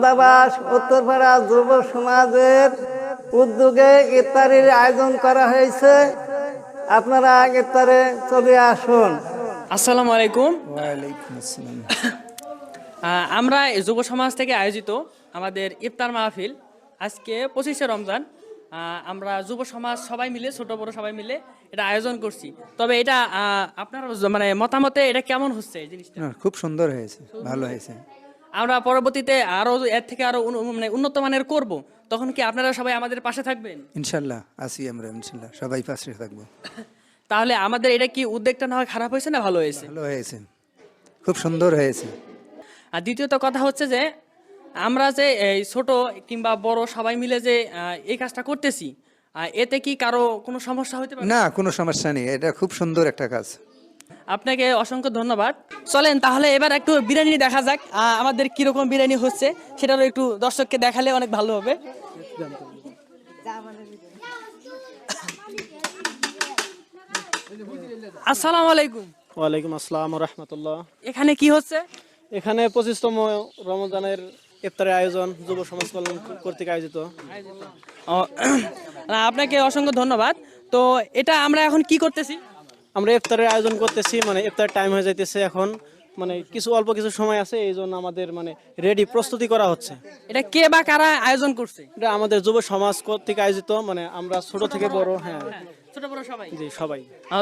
নদাবাস উত্তরপাড়া যুব সমাজের উদ্যোগে ইফতারির আয়োজন করা হয়েছে। আপনারা ইফতারে চলে আসুন। আসসালামু আলাইকুম। আমরা যুব সমাজ থেকে আয়োজিত আমাদের ইফতার মাহফিল। আজকে পঁচিশে রমজান। আহ, আমরা যুব সমাজ সবাই মিলে ছোট বড় সবাই মিলে এটা আয়োজন করছি। তবে এটা আপনার মানে মতামতে এটা কেমন হচ্ছে জিনিসটা? খুব সুন্দর হয়েছে ভালো হয়েছে। আমরা পরবর্তীতে আরও এর থেকে আরও উন- মানে উন্নত মানের করব। তখন কি আপনারা সবাই আমাদের পাশে থাকবেন? ইনশাল্লাহ আসি আমরা ইনশাল্লাহ সবাই পাশে থাকব। তাহলে আমাদের এটা কি উদ্যোগটা না হয় খারাপ হয়েছে না ভালো হয়েছে? ভালো হয়েছে। খুব সুন্দর হয়েছে। আর দ্বিতীয়ত কথা হচ্ছে যে আমরা যে এই ছোট কিংবা বড় সবাই মিলে যে আহ, এই কাজটা করতেছি আহ, এতে কি কারও কোনো সমস্যা হতে পারে? না কোনো সমস্যা নেই। এটা খুব সুন্দর একটা কাজ। আপনাকে অসংখ্য ধন্যবাদ। চলেন তাহলে এবার একটু বিরিয়ানি দেখা যাক আমাদের কীরকম বিরিয়ানি হচ্ছে সেটারও একটু দর্শককে দেখালে অনেক ভালো হবে। আসসালামু আলাইকুম। ওয়ালাইকুম আসসালাম রহমতুল্লাহ এখানে কি হচ্ছে? এখানে পঁচিশতম রমজানের ইফতারের আয়োজন যুব সমাজ কল্যাণ কর্তৃক আয়োজিত। আপনাকে অসংখ্য ধন্যবাদ। তো এটা আমরা এখন কি করতেছি? আমরা ইফতারের আয়োজন করতেছি মানে ইফতার টাইম হয়ে যাইতেছে এখন। মানে কিছু অল্প কিছু সময় আছে এই জন্য আমাদের মানে রেডি প্রস্তুতি করা হচ্ছে। এটা কে বা কারা আয়োজন করছে? এটা আমাদের যুব সমাজ কর্তৃক আয়োজিত মানে আমরা ছোট থেকে বড় হ্যাঁ। ছোট বড় সবাই? জি সবাই।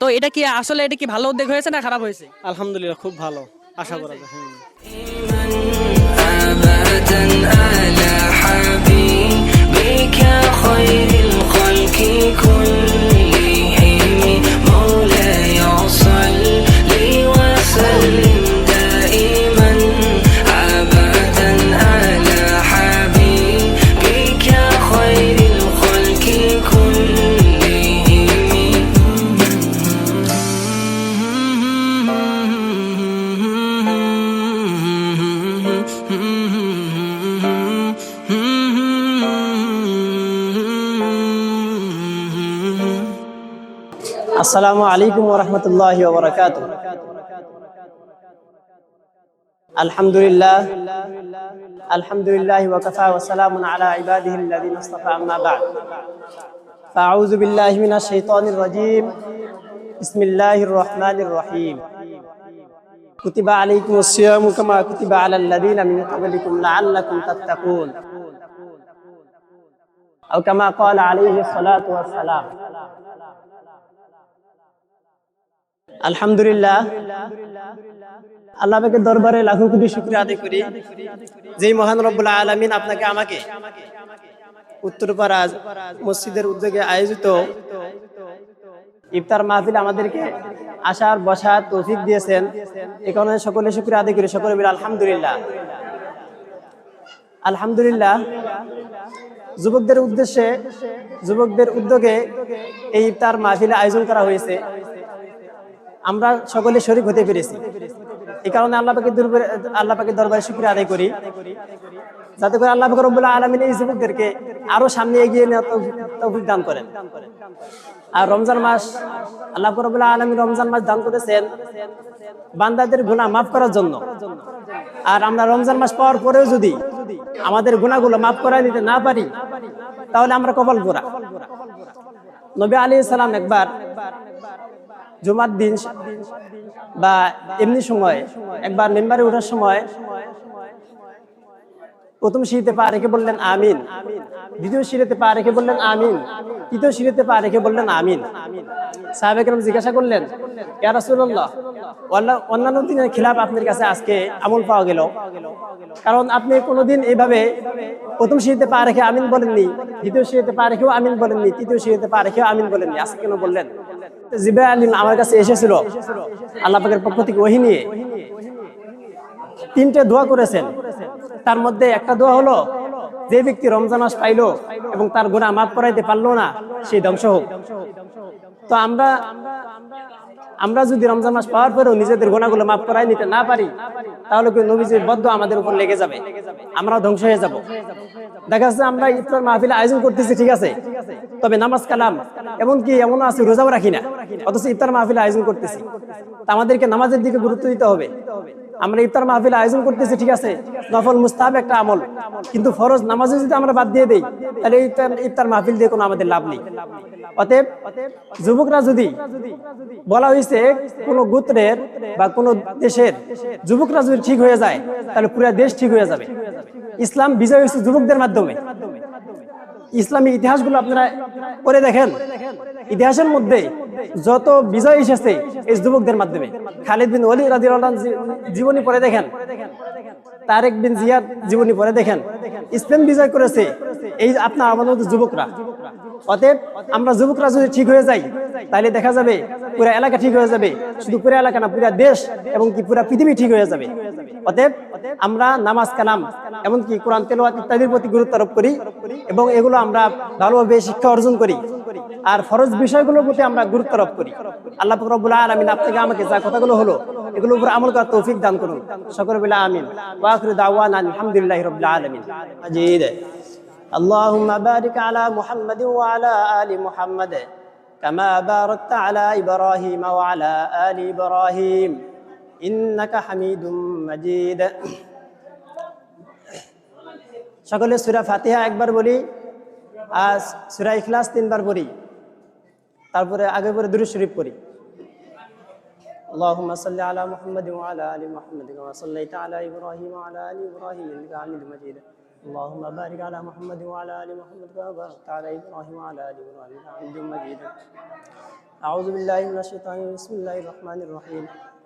তো এটা কি আসলে এটা কি ভালো উদ্যোগ হয়েছে না খারাপ হয়েছে? আলহামদুলিল্লাহ খুব ভালো আশা করা যায় আসসালামু আলাইকুম রহমতুল্লাহ বরকাত আলহামদুলিল্লাহ আলহামদুলিল্লাহ ওয়াকাফা মিনাশ শাইতানির রাজীম। বিসমিল্লাহির রহমানির রহিম। কুতিবা আলাইকুমুস সিয়ামু কামা কুতিবা আলাল লাযিনা মিন ক্বাবলিকুম লাআল্লাকুম তাত্তাকুন। আও কামা ক্বালা আলাইহি সালাতু ওয়াস সালাম। আলহামদুলিল্লাহ। দরবারে লাখো কোটি শুক্রিয়া আদায় করি। মহান রব্বুল আলামিন আপনাকে আমাকে উত্তরপাড়া মসজিদের উদ্যোগে আয়োজিত ইফতার মাহফিল আমাদেরকে আসার, বসার তৌফিক দিয়েছেন। এ কারণে সকলে শুক্রিয়া আদায় করি। সকলে মিলে আলহামদুলিল্লাহ। আলহামদুলিল্লাহ, যুবকদের উদ্দেশ্যে, যুবকদের উদ্যোগে এই ইফতার মাহফিলে আয়োজন করা হয়েছে। আমরা সকলে শরীক হতে পেরেছি। এই কারণে আল্লাহ পাকে দরবারে আল্লাহ দরবারে শুক্রিয়া আদায় করি। যাতে করে আল্লাহ পাকে রব্বুল আলমিন এই যুবকদেরকে আরও সামনে এগিয়ে তৌফিক দান করেন। আর রমজান মাস, আল্লাহ পাক রব্বুল আলমিন রমজান মাস দান করেছেন বান্দাদের গুনাহ মাফ করার জন্য। আর আমরা রমজান মাস পাওয়ার পরেও যদি আমাদের গুণাগুলো মাফ করায় নিতে না পারি, তাহলে আমরা কপাল পোড়া। নবী আলী সালাম একবার জুমার দিন বা এমনি সময়, একবার মেম্বারে ওঠার সময় প্রথম সিঁড়িতে পা রেখে বললেন আমিন, দ্বিতীয় সিঁড়িতে পা রেখে বললেন আমিন, তৃতীয় সিঁড়িতে পা রেখে বললেন আমিন। সাহেব জিজ্ঞাসা করলেন অন্যান্য দিনের খিলাফ আপনার কাছে আজকে আমল পাওয়া গেল? কারণ আপনি কোনোদিন এইভাবে প্রথম সিঁড়িতে পা রেখে আমিন বলেননি, দ্বিতীয় সিঁড়িতে পা রেখেও আমিন বলেননি, তৃতীয় সিঁড়িতে পা রেখেও আমিন বলেননি। আজকে কেন বললেন? আলিম আমার কাছে এসেছিল। আল্লাহ পাকের পক্ষ থেকে ওহি নিয়ে। তিনটে দোয়া করেছেন। তার মধ্যে একটা দোয়া হলো, যে ব্যক্তি রমজান মাস পাইলো এবং তার গুনাহ মাফ করাইতে পারল না সেই ধ্বংস হোক। তো আমরা আমরা যদি রমজান মাস পাওয়ার পরেও নিজেদের গোনাগুলো মাফ করাই নিতে না পারি, তাহলে কি নবীজির বদ্ধ আমাদের উপর লেগে যাবে। আমরা ধ্বংস হয়ে যাব। দেখা যাচ্ছে আমরা ইফতার মাহফিল আয়োজন করতেছি, ঠিক আছে? তবে নামাজ কালাম, এমনকি এমন আছে, রোজাও রাখি না। অথচ ইফতার মাহফিল আয়োজন করতেছি। আমাদেরকে নামাজের দিকে গুরুত্ব দিতে হবে। আমরা ইফতার মাহফিল আয়োজন করতেছি, ঠিক আছে? নফল মুস্তাহাব একটা আমল। কিন্তু ফরজ নামাজে যদি আমরা বাদ দিয়ে দেই, তাহলে ইফতার মাহফিল দিয়ে কোনো আমাদের লাভ নেই। অতএব যুবকরা যদি বলা হয়েছে কোন গোত্রের বা কোন দেশের যুবকরা যদি ঠিক হয়ে যায়, তাহলে পুরো দেশ ঠিক হয়ে যাবে। ইসলাম বিজয় হয়েছে যুবকদের মাধ্যমে। ইসলামী ইতিহাসগুলো আপনারা পড়ে দেখেন। ইতিহাসের মধ্যে যত বিজয় এসেছে এই যুবকদের মাধ্যমে। খালিদ বিন ওলি রাজি জীবনী পড়ে দেখেন। তারেক বিন জিয়াদ জীবনী পড়ে দেখেন। স্পেন বিজয় করেছে এই আপনার আমাদের মতো যুবকরা। অতএব আমরা যুবকরা যদি ঠিক হয়ে যাই, তাহলে দেখা যাবে পুরা এলাকা ঠিক হয়ে যাবে। শুধু পুরা এলাকা না, পুরা দেশ এবং কি পুরা পৃথিবী ঠিক হয়ে যাবে। অতএব আমরা নামাজ কালাম এমনকি কোরআন তেলাওয়াত ইত্যাদির প্রতি গুরুত্ব আরোপ করি এবং এগুলো আমরা ভালোভাবে শিক্ষা অর্জন করি আর ফরজ বিষয়গুলোর প্রতি আমরা গুরুত্ব আরোপ করি আল্লাহ পাক রব্বুল আলামিন আপনাকে আমাকে যা কথাগুলো হলো এগুলোর উপর আমল করার তৌফিক দান করুন সকলে বলে আমিন ওয়া আখিরু দাওয়ানা আলহামদুলিল্লাহি রাব্বিল আলামিন আজিদ اللهم بارك على محمد وعلى آل محمد كما باركت على إبراهيم وعلى آل إبراهيم إنك حميد مجيد সকলে সুরা ফাতিহা একবার বলি আর সুরা ইখলাস তিনবার পড়ি তারপরে আগে পরে দুরুদ শরীফ পড়ি اللهم صل على محمد وعلى ال محمد كما صليت على ابراهيم وعلى ال ابراهيم انك حميد مجيد اللهم بارك على محمد وعلى ال محمد كما باركت على ابراهيم وعلى ال ابراهيم انك حميد مجيد أعوذ بالله من الشيطان الرجيم. بسم الله الرحمن الرحيم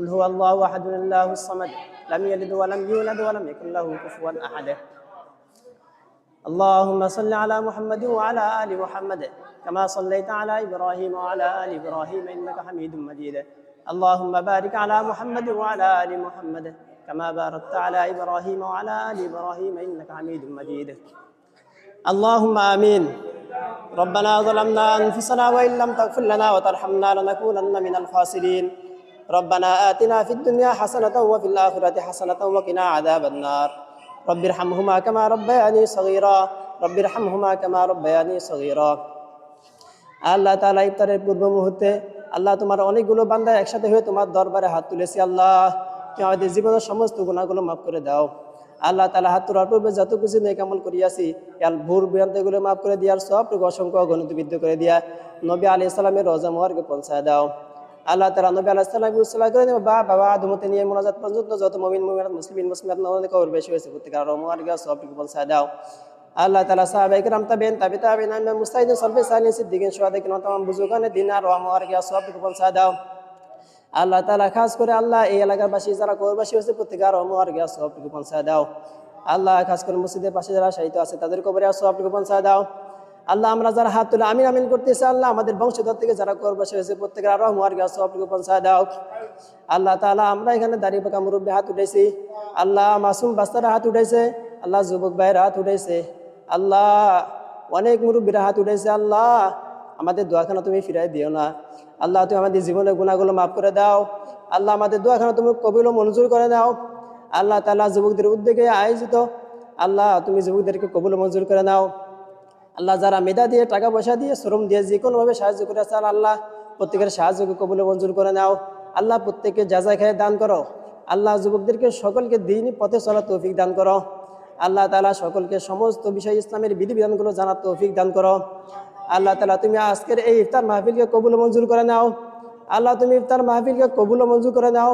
قل هو الله أحد الله الصمد لم يلد ولم يولد ولم يكن له كفوا أحد. اللهم صل على محمد وعلى آل محمد كما صليت على إبراهيم وعلى آل إبراهيم إنك حميد مجيد. اللهم بارك على محمد وعلى آل محمد كما باركت على إبراهيم وعلى آل إبراهيم إنك حميد مجيد. اللهم آمين. ربنا ظلمنا أنفسنا وإن لم تغفر لنا وترحمنا لنكونن من الخاسرين. ربنا آتنا في الدنيا حسنة وفي الآخرة حسنة وقنا عذاب النار رب ارحمهما كما ربياني صغيرا رب ارحمهما كما ربياني صغيرا আল্লাহ তালা ইফতারের পূর্ব মুহূর্তে আল্লাহ তোমার অনেকগুলো বান্দা একসাথে হয়ে তোমার দরবারে হাত তুলেছি আল্লাহ তুমি আমাদের জীবনের সমস্ত গুণাগুলো মাফ করে দাও আল্লাহ তালা হাত তোলার পূর্বে যত কিছু নেই কামল করিয়াছি ইয়াল ভুর বিয়ান্তগুলো মাফ করে দিয়ার সব অসংখ্য গণিত বিদ্ধ করে দিয়া নবী আলি ইসলামের রোজা মোয়ারকে পৌঁছায় দাও আল্লাহ তালা নবী আল্লাহ ইসলাম করে দেবো বা বাবা আদমতে নিয়ে মোনাজাত পর্যন্ত যত মমিন মমিন মুসলিম মুসলিম অনেক বেশি হয়েছে প্রত্যেক আর রহমান সব সব বলছে দাও। আল্লাহ তালা সাহেব সাহাবাই কিরাম তাবেন তাবি তাবেন আমি মুস্তাহিদিন, সলফে সাহানি সিদ্দিকিন তোমার নতাম বুজুগানে দিন আর রহমান গা সব টিকে বলছে দাও। আল্লাহ তালা খাস করে আল্লাহ এই এলাকার বাসী যারা করবাসী হয়েছে প্রত্যেক আর রহমান সব সব বলছে দাও। আল্লাহ খাস করে মসজিদের পাশে যারা সাহিত্য আছে, তাদের কবরে সব আপনি বলছে দাও। আল্লাহ আমরা যারা হাত তুলে আমিন আমিন করতেছি, আল্লাহ আমাদের বংশধর থেকে যারা কবরবাসী হয়েছে প্রত্যেকের আরও আমার গা সব পৌঁছায় দাও। আল্লাহ তালা আমরা এখানে দাঁড়িয়ে পাকা মুরব্বী হাত উঠেছি আল্লাহ মাসুম বাস্তারা হাত উঠেছে আল্লাহ যুবক ভাইয়ের হাত উঠেছে আল্লাহ অনেক মুরব্বীরা হাত উঠেছে আল্লাহ আমাদের দোয়াখানা তুমি ফিরাই দিও না। আল্লাহ তুমি আমাদের জীবনের গুণাগুলো মাফ করে দাও। আল্লাহ আমাদের দোয়াখানা তুমি কবিল মঞ্জুর করে দাও আল্লাহ তালা যুবকদের উদ্যোগে আয়োজিত। আল্লাহ তুমি যুবকদেরকে কবুল মঞ্জুর করে নাও। আল্লাহ যারা মেধা দিয়ে, টাকা পয়সা দিয়ে, শ্রম দিয়ে যে কোনোভাবে সাহায্য করে আছেন আল্লাহ প্রত্যেকের সাহায্যকে কবুলে মঞ্জুর করে নাও। আল্লাহ প্রত্যেককে যাজা খেয়ে দান করো। আল্লাহ যুবকদেরকে সকলকে দিন পথে চলার তৌফিক দান করো। আল্লাহ তালা সকলকে সমস্ত বিষয় ইসলামের বিধিবিধানগুলো জানার তৌফিক দান করো। আল্লাহ তালা তুমি আজকের এই ইফতার মাহফিলকে কবুল মঞ্জুর করে নাও। আল্লাহ তুমি ইফতার মাহফিলকে কবুল মঞ্জুর করে নাও।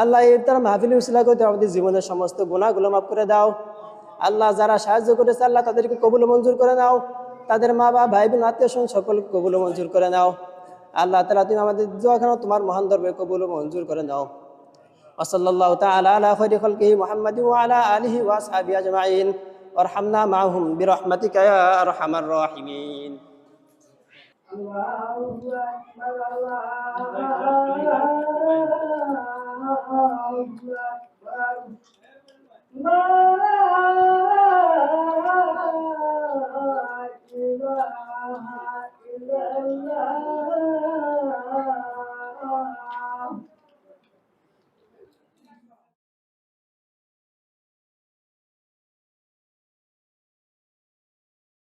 আল্লাহ ইফতার মাহফিল উসিলা করতে আমাদের জীবনের সমস্ত গুণাগুলো মাফ করে দাও। আল্লাহ যারা সাহায্য করেছে, আল্লাহ তাদেরকে কবুল মঞ্জুর করে নাও। তাদের মা বা ভাই বোন, আত্মীয় স্বজন সকলকে কবুল মঞ্জুর করে নাও। আল্লাহ তালা তুমি আমাদের দোয়াখানা তোমার মহান দরবে কবুল মঞ্জুর করে নাও। ওসল্লাহ তালা আলা খৈরি মোহাম্মদ ওয়ালা আলিহি ওয়াসহাবি আজমাইন। ওরহামনা মাহুম বিরহমাতিকা আরহামার রাহিমিন। لا